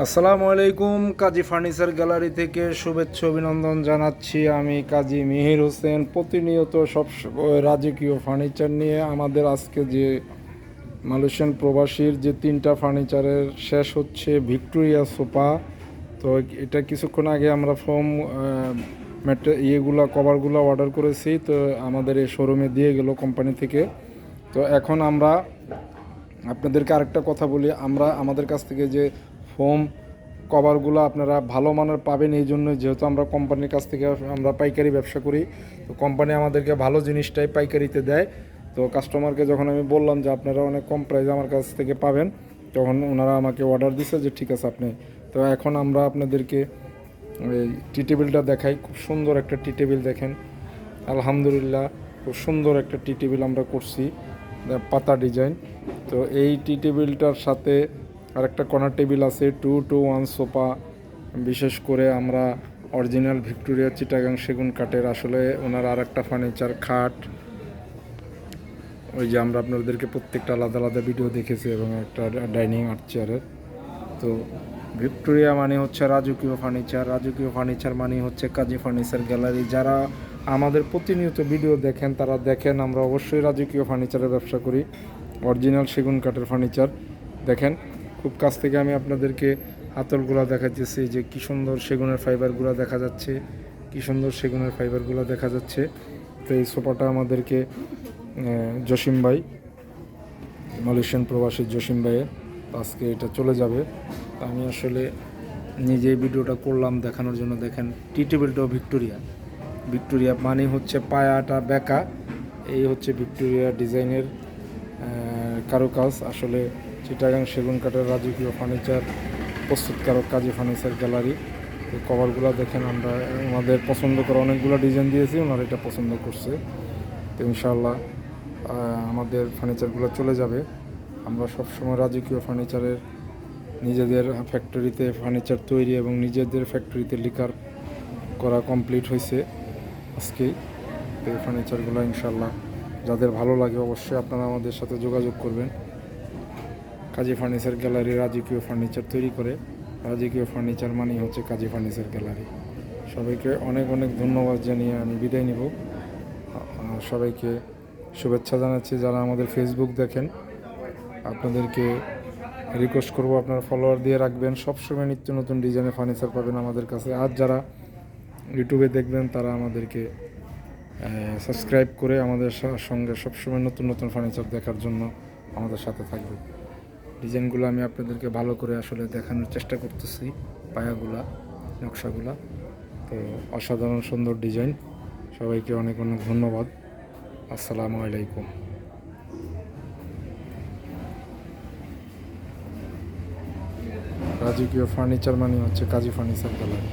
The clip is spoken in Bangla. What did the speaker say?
আসসালামু আলাইকুম, কাজী ফার্নিচার গ্যালারি থেকে শুভেচ্ছা, অভিনন্দন জানাচ্ছি। আমি কাজী মিহির হোসেন, প্রতিনিয়ত সব রাজকীয় ফার্নিচার নিয়ে আমাদের আজকে যে মালয়েশিয়ান প্রবাসীর যে তিনটা ফার্নিচারের শেষ হচ্ছে ভিক্টোরিয়া সোফা। তো এটা কিছুক্ষণ আগে আমরা ফোম ইয়েগুলো, কভারগুলো অর্ডার করেছি, তো আমাদের এই শোরুমে দিয়ে গেল কোম্পানি থেকে। তো এখন আমরা আপনাদেরকে আরেকটা কথা বলি। আমরা আমাদের কাছ থেকে যে ফোম কভারগুলো আপনারা ভালো মানের পাবেন এই জন্য যেহেতু আমরা কোম্পানির কাছ থেকে আমরা পাইকারি ব্যবসা করি। তো কোম্পানি আমাদেরকে ভালো জিনিসটাই পাইকারিতে দেয়। তো কাস্টমারকে যখন আমি বললাম যে, আপনারা অনেক কম প্রাইসে আমার কাছ থেকে পাবেন, তখন ওনারা আমাকে অর্ডার দিছে যে, ঠিক আছে আপনি, তো এখন আমরা আপনাদেরকে এই টি টেবিলটা দেখাই। খুব সুন্দর একটা টি টেবিল দেখেন। আলহামদুলিল্লাহ, খুব সুন্দর একটা টি টেবিল আমরা করছি, পাতা ডিজাইন। তো এই টি টেবিলটার সাথে আরেকটা কর্নার টেবিল আছে টু টু ওয়ান সোফা বিশেষ করে আমরা অরিজিনাল ভিক্টোরিয়া চিটাগাং সেগুন কাঠের আসলে ওনার আর একটা ফার্নিচার খাট। ওই যে আমরা আপনাদেরকে প্রত্যেকটা আলাদা আলাদা ভিডিও দেখেছি এবং একটা ডাইনিং আর্ট চেয়ারের তো ভিক্টোরিয়া মানে হচ্ছে রাজকীয় ফার্নিচার রাজকীয় ফার্নিচার মানে হচ্ছে কাজী ফার্নিচার গ্যালারি যারা আমাদের প্রতিনিয়ত ভিডিও দেখেন, তারা দেখেন আমরা অবশ্যই রাজকীয় ফার্নিচারের ব্যবসা করি। অরিজিনাল সেগুন কাঠের ফার্নিচার দেখেন খুব কাছ থেকে আমি আপনাদেরকে হাতলগুলো দেখাচ্ছি যে কী সুন্দর সেগুনের ফাইবারগুলো দেখা যাচ্ছে, কী সুন্দর সেগুনের ফাইবারগুলো দেখা যাচ্ছে। তো এই সোফাটা আমাদেরকে জসিম ভাই, মালয়েশিয়ান প্রবাসী জসিম ভাইয়ের আজকে এটা চলে যাবে। তা আমি আসলে নিজে ভিডিওটা করলাম, দেখানোর জন্য দেখেন টি টেবিলটাও ভিক্টোরিয়া। ভিক্টোরিয়া মানে হচ্ছে পায়াটা বেকা, এই হচ্ছে ভিক্টোরিয়া ডিজাইনের কারুকাজ। আসলে চিটাগাং সেগুন কাঠের রাজকীয় ফার্নিচার, প্রস্তুতকারক কাজী ফার্নিচার গ্যালারি। এই কভারগুলো দেখেন আমরা, আমাদের পছন্দ করা অনেকগুলো ডিজাইন দিয়েছি, ওনারা এটা পছন্দ করছে। তো ইনশাল্লাহ আমাদের ফার্নিচারগুলো চলে যাবে। আমরা সবসময় রাজকীয় ফার্নিচারের, নিজেদের ফ্যাক্টরিতে ফার্নিচার তৈরি এবং নিজেদের ফ্যাক্টরিতে লিকার করা কমপ্লিট হয়েছে আজকেই তো এই ফার্নিচারগুলো ইনশাল্লাহ যাদের ভালো লাগে অবশ্যই আপনারা আমাদের সাথে যোগাযোগ করবেন। কাজী ফার্নিচার গ্যালারি রাজকীয় ফার্নিচার তৈরি করে। রাজকীয় ফার্নিচার মানেই হচ্ছে কাজী ফার্নিচার গ্যালারি। সবাইকে অনেক অনেক ধন্যবাদ জানিয়ে আমি বিদায় নিব। সবাইকে শুভেচ্ছা জানাচ্ছি যারা আমাদের ফেসবুক দেখেন। আপনাদেরকে রিকোয়েস্ট করব আপনারা ফলোয়ার দিয়ে রাখবেন। সবসময় নিত্য নতুন ডিজাইনের ফার্নিচার পাবেন আমাদের কাছে। আর যারা ইউটিউবে দেখবেন, তারা আমাদেরকে সাবস্ক্রাইব করে আমাদের সঙ্গে সবসময় নতুন নতুন ফার্নিচার দেখার জন্য আমাদের সাথে থাকবে ডিজাইনগুলো আমি আপনাদেরকে ভালো করে আসলে দেখানোর চেষ্টা করতেছি, পায়াগুলা, নকশাগুলা। তো অসাধারণ সুন্দর ডিজাইন। সবাইকে অনেক অনেক ধন্যবাদ। আসসালামু আলাইকুম। রাজকীয় ফার্নিচার মানে হচ্ছে কাজী ফার্নিচার গ্যালারি।